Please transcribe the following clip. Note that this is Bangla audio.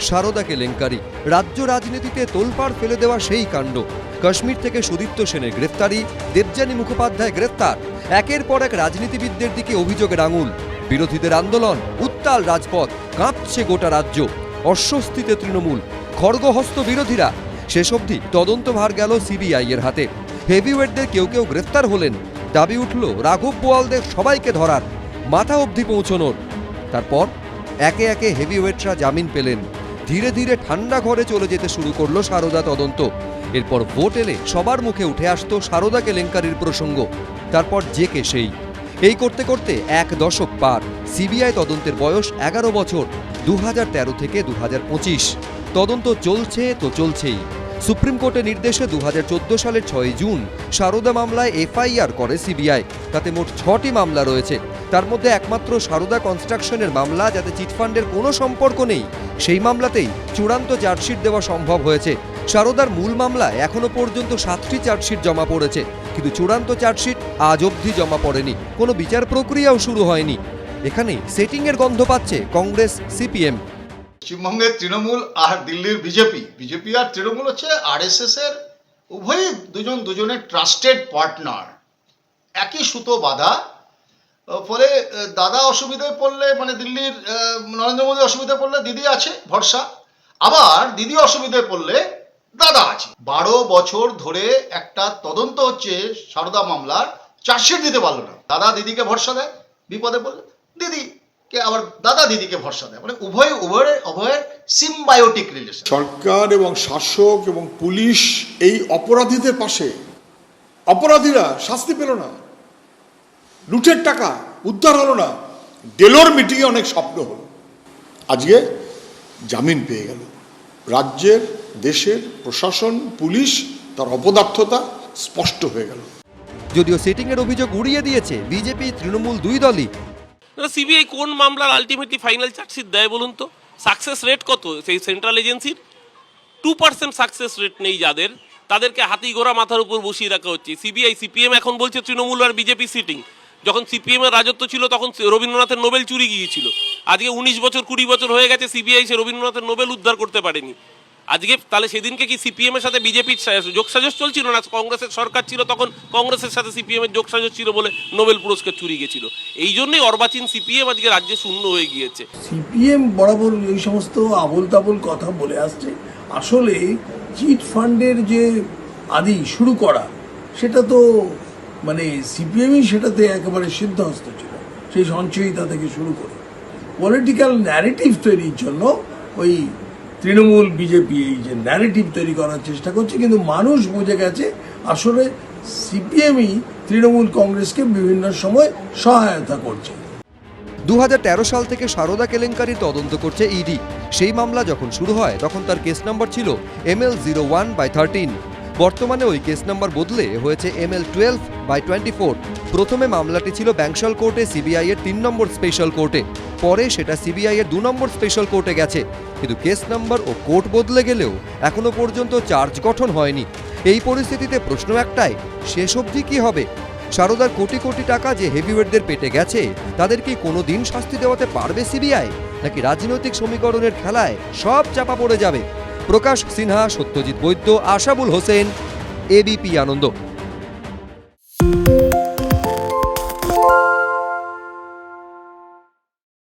সারদা কেলেঙ্কারি রাজ্য রাজনীতিতে তোলপাড় ফেলে দেওয়া সেই কাণ্ড। কাশ্মীর থেকে সুদীপ্ত সেনের গ্রেফতারি, দেবযানী মুখোপাধ্যায় গ্রেফতার, একের পর এক রাজনীতিবিদদের দিকে অভিযোগের আঙুল বিরোধীদের আন্দোলন, উত্তাল রাজপথ, কাঁপছে গোটা রাজ্য। অস্বস্তিতে তৃণমূল, খড়গহস্ত বিরোধীরা। শেষ অবধি তদন্ত ভার গেল সিবিআই এর হাতে। হেভিওয়েটদের কেউ কেউ গ্রেফতার হলেন। দাবি উঠল, রাঘব বোয়ালদের সবাইকে ধরার। মাথা অবধি পৌঁছনোর। তারপর একে একে হেভিওয়েটরা জামিন পেলেন। ধীরে ধীরে ঠান্ডা ঘরে চলে যেতে শুরু করল সারদা তদন্ত। এরপর ভোট এলে সবার মুখে উঠে আসতো সারদা কেলেঙ্কারির প্রসঙ্গ। তারপর যে কে সেই। এই করতে করতে এক দশক পার, সিবিআই তদন্তের বয়স এগারো বছর দু হাজার তেরো থেকে দু হাজার পঁচিশ। তদন্ত চলছে তো চলছেই। সুপ্রিম কোর্টের নির্দেশে দু হাজার চোদ্দ সালের ছয় জুন সারদা মামলায় এফআইআর করে সিবিআই। তাতে মোট ছটি মামলা রয়েছে। তার মধ্যে একমাত্র সারদা কনস্ট্রাকশনের মামলা, যাতে চিটফান্ডের কোনো সম্পর্ক নেই, সেই মামলাতেই চূড়ান্ত চার্জশিট দেওয়া সম্ভব হয়েছে। সারদার মূল মামলায় এখনও পর্যন্ত সাতটি চার্জশিট জমা পড়েছে, কিন্তু চূড়ান্ত চার্জশিট আজ অবধি জমা পড়েনি। কোনো বিচার প্রক্রিয়াও শুরু হয়নি। এখানে সেটিংয়ের গন্ধ পাচ্ছে কংগ্রেস, সিপিএম। পশ্চিমবঙ্গের তৃণমূল আর দিল্লির বিজেপি। বিজেপি আর তৃণমূল হচ্ছে আরএসএস এর উভয়ই দুজন দুজনের ট্রাস্টেড পার্টনার একই সুতো বাঁধা। ফলে দাদা অসুবিধায় পড়লে মানে দিল্লির নরেন্দ্র মোদী অসুবিধায় পড়লে দিদি আছে, ভরসা। আবার দিদি অসুবিধায় পড়লে দাদা আছে। বারো বছর ধরে একটা তদন্ত হচ্ছে সারদা মামলার, চার্জশিট দিতে পারল না। দাদা দিদিকে ভরসা দেয়, বিপদে পড়লে দিদিকে আবার দাদা দিদিকে ভরসা দেয়। মানে উভয় উভয়ের উভয়ের সিম্বায়োটিক রিলেশন সরকার এবং শাসক এবং পুলিশ এই অপরাধীদের পাশে। অপরাধীরা শাস্তি পেল না। লুটের টাকা উদ্ধার হলো না। ডেলোর মিটিংয়ে অনেক স্বপ্ন হলো। আজকে জামিন পেয়ে গেল। রাজ্যের দেশের প্রশাসন পুলিশ তার অপদার্থতা স্পষ্ট হয়ে গেল। যদিও সেটিংয়ের অভিযোগ উড়িয়ে দিয়েছে বিজেপি তৃণমূল দুই দলই সিবিআই কোন মামলার আলটিমেটলি ফাইনাল চার্জশিট দেয় বলুন তো? সাকসেস রেট কত? সেই সেন্ট্রাল এজেন্সির টু পার্সেন্ট সাকসেস রেট নেই যাদের। তাদেরকে হাতি ঘোড়া মাথার উপর বসিয়ে রাখা হচ্ছে। সিবিআই সিপিএম এখন বলছে তৃণমূল আর বিজেপি সিটিং যখন সিপিএম এর রাজত্ব ছিল, তখন রবীন্দ্রনাথের নোবেল চুরি গিয়েছিল। আজকে উনিশ বছর, কুড়ি বছর হয়ে গেছে সিবিআই সে রবীন্দ্রনাথের নোবেল উদ্ধার করতে পারেনি। আজকে তাহলে সেদিনকে কি সিপিএম এর সাথে বিজেপির যোগসাজশ চলছিল না? কংগ্রেসের সরকার ছিল তখন কংগ্রেসের সাথে সিপিএম এর যোগসাজশ ছিল বলে নোবেল পুরস্কার চুরি গেছিল। এই জন্যই অর্বাচীন সিপিএম আজকে রাজ্যে শূন্য হয়ে গিয়েছে। সিপিএম বরাবর এই সমস্ত আবোল তাবোল কথা বলে আসছে। আসলে চিট ফান্ডের যে আদি শুরু করা, সেটা তো মানে সিপিএমই সেটাতে একেবারে সিদ্ধহস্ত ছিল। সেই সঞ্চয়িতা থেকে শুরু করে। পলিটিক্যাল ন্যারেটিভ তৈরির জন্য ওই তৃণমূল বিজেপি এই যে ন্যারেটিভ তৈরি করার চেষ্টা করছে, কিন্তু মানুষ বুঝে গেছে আসলে সিপিএমই তৃণমূল কংগ্রেসকে বিভিন্ন সময় সহায়তা করছে। দু হাজার তেরো সাল থেকে সারদা কেলেঙ্কারি তদন্ত করছে ইডি। সেই মামলা যখন শুরু হয়, তখন তার কেস নাম্বার ছিল M L zero one by thirteen. বর্তমানে ওই কেস নাম্বার বদলে হয়েছে M L twelve by twenty four. প্রথমে মামলাটি ছিল ব্যাংশাল কোর্টে, সিবিআই এর তিন নম্বর স্পেশাল কোর্টে পরে সেটা সিবিআই এর দু নম্বর স্পেশাল কোর্টে গেছে। কিন্তু কেস নাম্বার ও কোর্ট বদলে গেলেও এখনও পর্যন্ত চার্জ গঠন হয়নি। এই পরিস্থিতিতে প্রশ্ন একটাই, শেষ অবধি কি হবে? সারদার কোটি কোটি টাকা যে হেভিওয়েটদের পেটে গেছে, তাদের কি কোনো দিন শাস্তি দেওয়াতে পারবে সিবিআই? নাকি রাজনৈতিক সমীকরণের খেলায় সব চাপা পড়ে যাবে? প্রকাশ সিনহা, সত্যজিৎ বৈদ্য, আশাবুল হোসেন, এবিপি আনন্দ।